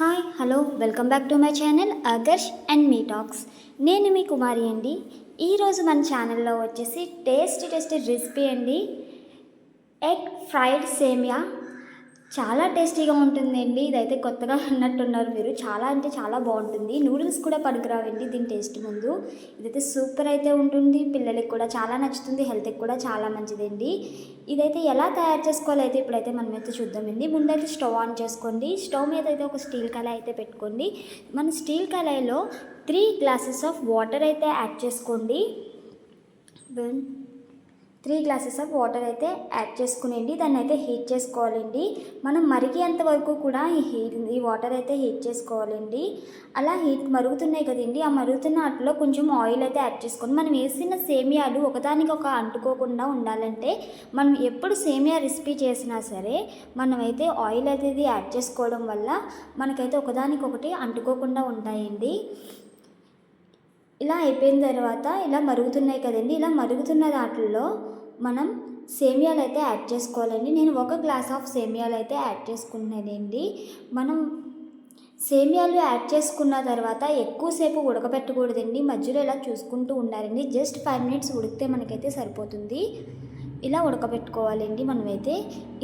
Hi hello welcome back to my channel Aakarsh and me talks నేను మీ కుమారి అండి. ఈరోజు మన ఛానల్లో వచ్చేసి టేస్ట్ టేస్ట్ రెసిపీ అండి. Egg fried semiya. చాలా టేస్టీగా ఉంటుందండి. ఇదైతే కొత్తగా ఉన్నట్టున్నారు మీరు. చాలా అంటే చాలా బాగుంటుంది. నూడిల్స్ కూడా పనికిరావండి దీని టేస్ట్ ముందు. ఇదైతే సూపర్ అయితే ఉంటుంది. పిల్లలకి కూడా చాలా నచ్చుతుంది. హెల్త్కి కూడా చాలా మంచిదండి. ఇదైతే ఎలా తయారు చేసుకోవాలో అయితే ఇప్పుడైతే మనం అయితే చూద్దామండి. ముందైతే స్టవ్ ఆన్ చేసుకోండి. స్టవ్ మీద అయితే ఒక స్టీల్ కళాయి అయితే పెట్టుకోండి. మన స్టీల్ కళాయిలో త్రీ గ్లాసెస్ ఆఫ్ వాటర్ అయితే యాడ్ చేసుకోండి. Then three glasses of water అయితే యాడ్ చేసుకునేయండి దాన్ని అయితే హీట్ చేసుకోవాలండి. మనం మరిగేంత వరకు కూడా ఈ హీట్ ఈ వాటర్ అయితే హీట్ చేసుకోవాలండి. అలా హీట్ మరుగుతున్నాయి కదండి. ఆ మరుగుతున్న వాటిలో కొంచెం ఆయిల్ అయితే యాడ్ చేసుకోండి మనం వేసిన సేమియాలు ఒకదానికి ఒక అంటుకోకుండా ఉండాలంటే మనం ఎప్పుడు సేమియా రెసిపీ చేసినా సరే మనమైతే ఆయిల్ అయితే యాడ్ చేసుకోవడం వల్ల మనకైతే ఒకదానికొకటి అంటుకోకుండా ఉంటాయండి. ఇలా అయిపోయిన తర్వాత ఇలా మరుగుతున్నాయి కదండి. ఇలా మరుగుతున్న దాంట్లో మనం సేమియాలు అయితే యాడ్ చేసుకోవాలండి. నేను ఒక గ్లాస్ ఆఫ్ సేమియాలు అయితే యాడ్ చేసుకున్నానండి మనం సేమియాలు యాడ్ చేసుకున్న తర్వాత ఎక్కువసేపు ఉడకబెట్టకూడదండి మధ్యలో ఇలా చూసుకుంటూ ఉండాలండి. జస్ట్ ఫైవ్ మినిట్స్ ఉడికితే మనకైతే సరిపోతుంది. ఇలా ఉడకబెట్టుకోవాలండి మనమైతే.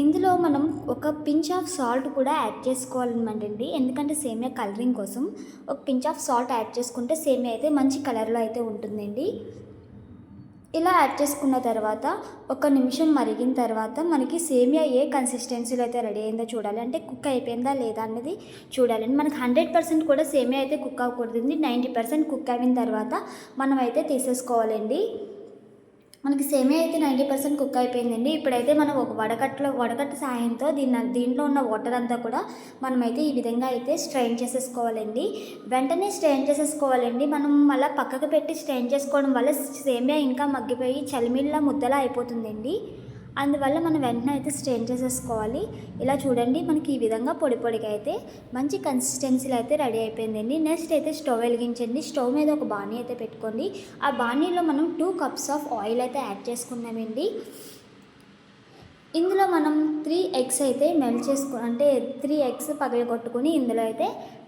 ఇందులో మనం ఒక పించ్ ఆఫ్ సాల్ట్ కూడా యాడ్ చేసుకోవాలన్నమాటండి ఎందుకంటే సేమియా కలరింగ్ కోసం ఒక పించ్ ఆఫ్ సాల్ట్ యాడ్ చేసుకుంటే సేమియా అయితే మంచి కలర్లో అయితే ఉంటుందండి. ఇలా యాడ్ చేసుకున్న తర్వాత ఒక నిమిషం మరిగిన తర్వాత మనకి సేమియా ఏ కన్సిస్టెన్సీలో అయితే రెడీ అయిందో చూడాలి. అంటే కుక్ అయిపోయిందా లేదా అనేది చూడాలండి. మనకి హండ్రెడ్ పర్సెంట్ కూడా సేమియా అయితే కుక్ అవ్వకూడదండి. నైంటీ పర్సెంట్ కుక్ అయిన తర్వాత మనం అయితే తీసేసుకోవాలండి. మనకి సేమే అయితే నైంటీ పర్సెంట్ కుక్ అయిపోయిందండి. ఇప్పుడైతే మనం ఒక వడకట్లో వడకట్ట సాయంతో దీన్ని దీంట్లో ఉన్న వాటర్ అంతా కూడా మనమైతే ఈ విధంగా అయితే స్ట్రెయిన్ చేసేసుకోవాలండి. వెంటనే స్ట్రెయిన్ చేసేసుకోవాలండి. మనం మళ్ళీ పక్కకు పెట్టి స్ట్రెయిన్ చేసుకోవడం వల్ల సేమే ఇంకా మగ్గిపోయి చలిమిళ్ళ ముద్దలా అయిపోతుందండి. అందువల్ల మనం వెంటనే అయితే స్ట్రెయిన్ చేసేసుకోవాలి. ఇలా చూడండి మనకి ఈ విధంగా పొడి పొడిగా అయితే మంచి కన్సిస్టెన్సీలో అయితే రెడీ అయిపోయిందండి. నెక్స్ట్ అయితే స్టవ్ వెలిగించండి. స్టవ్ మీద ఒక బాణీ అయితే పెట్టుకోండి. ఆ బాణీలో మనం టూ కప్స్ ఆఫ్ ఆయిల్ అయితే యాడ్ చేసుకున్నామండి ఇందులో మనం త్రీ ఎగ్స్ అయితే మెల్ట్ చేసుకో అంటే త్రీ ఎగ్స్ పగలగొట్టుకుని ఇందులో అయితే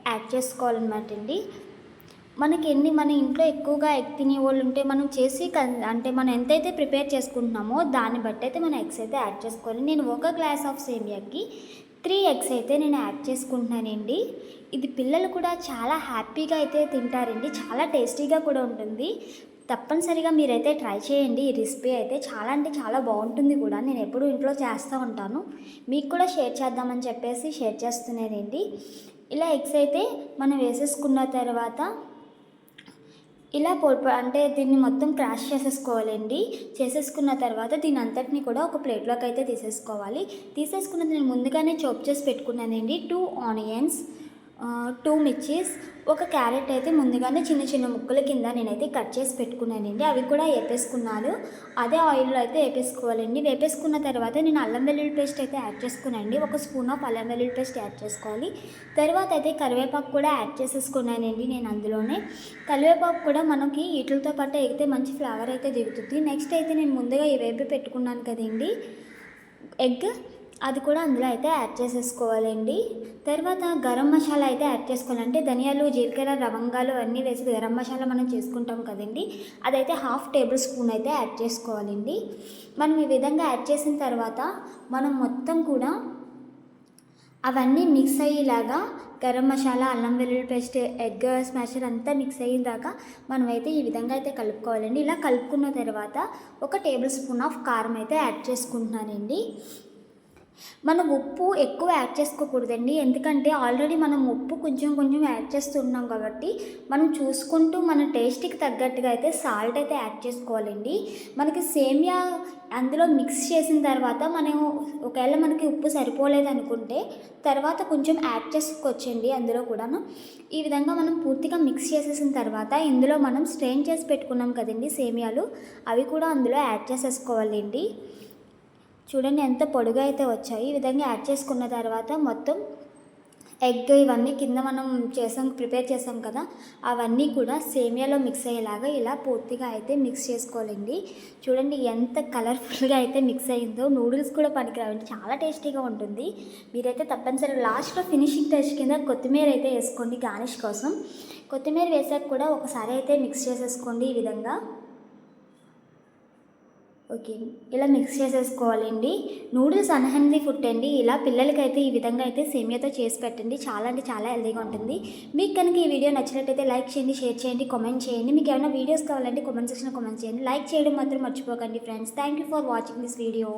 యాడ్ చేసుకోవాలన్నమాట అండి మనకి ఎన్ని మన ఇంట్లో ఎక్కువగా ఎగ్ తినే వాళ్ళు ఉంటే మనం చేసి అంటే మనం ఎంతైతే ప్రిపేర్ చేసుకుంటున్నామో దాన్ని బట్టి అయితే మనం ఎగ్స్ అయితే యాడ్ చేసుకోవాలి. నేను ఒక గ్లాస్ ఆఫ్ సేమియాకి త్రీ ఎగ్స్ అయితే నేను యాడ్ చేసుకుంటున్నానండి. ఇది పిల్లలు కూడా చాలా హ్యాపీగా అయితే తింటారండి. చాలా టేస్టీగా కూడా ఉంటుంది. తప్పనిసరిగా మీరైతే ట్రై చేయండి. ఈ రెసిపీ అయితే చాలా అంటే చాలా బాగుంటుంది కూడా. నేను ఎప్పుడూ ఇంట్లో చేస్తూ ఉంటాను. మీకు కూడా షేర్ చేద్దామని చెప్పేసి షేర్ చేస్తున్నానండి. ఇలా ఎగ్స్ అయితే మనం వేసేసుకున్న తర్వాత ఇలా పొడి అంటే దీన్ని మొత్తం క్రాష్ చేసేసుకోవాలండి. చేసేసుకున్న తర్వాత దీని అంతటిని కూడా ఒక ప్లేట్లోకి అయితే తీసేసుకోవాలి. తీసేసుకున్నది నేను ముందుగానే చోప్ చేసి పెట్టుకున్నానండి. టూ ఆనియన్స్ టూ మిర్చీస్ ఒక క్యారెట్ అయితే ముందుగానే చిన్న చిన్న ముక్కల కింద నేనైతే కట్ చేసి పెట్టుకున్నానండి. అవి కూడా వేపేసుకున్నాను అదే ఆయిల్లో అయితే వేపేసుకోవాలండి వేపేసుకున్న తర్వాత నేను అల్లం వెల్లుల్లి పేస్ట్ అయితే యాడ్ చేసుకున్నానండి. ఒక స్పూన్ ఆఫ్ అల్లం వెల్లుల్లి పేస్ట్ యాడ్ చేసుకోవాలి. తర్వాత అయితే కరివేపాకు కూడా యాడ్ చేసేసుకున్నానండి నేను అందులోనే. కరివేపాకు కూడా మనకి వీటితో పాటు ఎగితే మంచి ఫ్లేవర్ అయితే దిగుతుంది. నెక్స్ట్ అయితే నేను ముందుగా ఈ వేపి పెట్టుకున్నాను కదండి. ఎగ్ అది కూడా అందులో అయితే యాడ్ చేసేసుకోవాలండి. తర్వాత గరం మసాలా అయితే యాడ్ చేసుకోవాలంటే ధనియాలు జీలకర్ర లవంగాలు అన్నీ వేసి గరం మసాలా మనం చేసుకుంటాం కదండి. అదైతే హాఫ్ టేబుల్ స్పూన్ అయితే యాడ్ చేసుకోవాలండి. మనం ఈ విధంగా యాడ్ చేసిన తర్వాత మనం మొత్తం కూడా అవన్నీ మిక్స్ అయ్యేలాగా గరం మసాలా అల్లం వెల్లుల్లి పేస్ట్ ఎగ్ స్మాషర్ అంతా మిక్స్ అయిన దాకా మనమైతే ఈ విధంగా అయితే కలుపుకోవాలండి. ఇలా కలుపుకున్న తర్వాత ఒక టేబుల్ స్పూన్ ఆఫ్ కారం అయితే యాడ్ చేసుకుంటున్నానండి. మనం ఉప్పు ఎక్కువ యాడ్ చేసుకోకూడదండి. ఎందుకంటే ఆల్రెడీ మనం ఉప్పు కొంచెం కొంచెం యాడ్ చేస్తున్నాం కాబట్టి మనం చూసుకుంటూ మన టేస్ట్కి తగ్గట్టుగా అయితే సాల్ట్ అయితే యాడ్ చేసుకోవాలండి. మనకి సేమియా అందులో మిక్స్ చేసిన తర్వాత మనం ఒకవేళ మనకి ఉప్పు సరిపోలేదు అనుకుంటే తర్వాత కొంచెం యాడ్ చేసుకోవచ్చండి అందులో కూడాను. ఈ విధంగా మనం పూర్తిగా మిక్స్ చేసేసిన తర్వాత ఇందులో మనం స్ట్రెయిన్ చేసి పెట్టుకున్నాం కదండి సేమియాలు అవి కూడా అందులో యాడ్ చేసేసుకోవాలండి. చూడండి ఎంత పొడుగా అయితే వచ్చాయి. ఈ విధంగా యాడ్ చేసుకున్న తర్వాత మొత్తం ఎగ్ ఇవన్నీ కింద మనం చేసాం ప్రిపేర్ చేసాం కదా అవన్నీ కూడా సేమియాలో మిక్స్ అయ్యేలాగా ఇలా పూర్తిగా అయితే మిక్స్ చేసుకోవాలండి. చూడండి ఎంత కలర్ఫుల్గా అయితే మిక్స్ అయిందో. నూడిల్స్ కూడా పనికిరావండి చాలా టేస్టీగా ఉంటుంది. మీరైతే తప్పనిసరిగా లాస్ట్లో ఫినిషింగ్ టచ్ కింద కొత్తిమీర అయితే వేసుకోండి గార్నిష్ కోసం. కొత్తిమీర వేసాక కూడా ఒకసారి అయితే మిక్స్ చేసేసుకోండి ఈ విధంగా. ఓకే. ఇలా మిక్స్ చేసేసుకోవాలండి. నూడిల్స్ అన్హెల్దీ ఫుడ్ అండి. ఇలా పిల్లలకైతే ఈ విధంగా అయితే సేమియాతో చేసి పెట్టండి. చాలా అంటే చాలా హెల్దీగా ఉంటుంది. మీకు కనుక ఈ వీడియో నచ్చినట్టయితే లైక్ చేయండి షేర్ చేయండి కామెంట్ చేయండి. మీకు ఏమైనా వీడియోస్ కావాలంటే కామెంట్ సెక్షన్లో కామెంట్ చేయండి. లైక్ చేయడం మాత్రం మర్చిపోకండి friends thank you for watching this video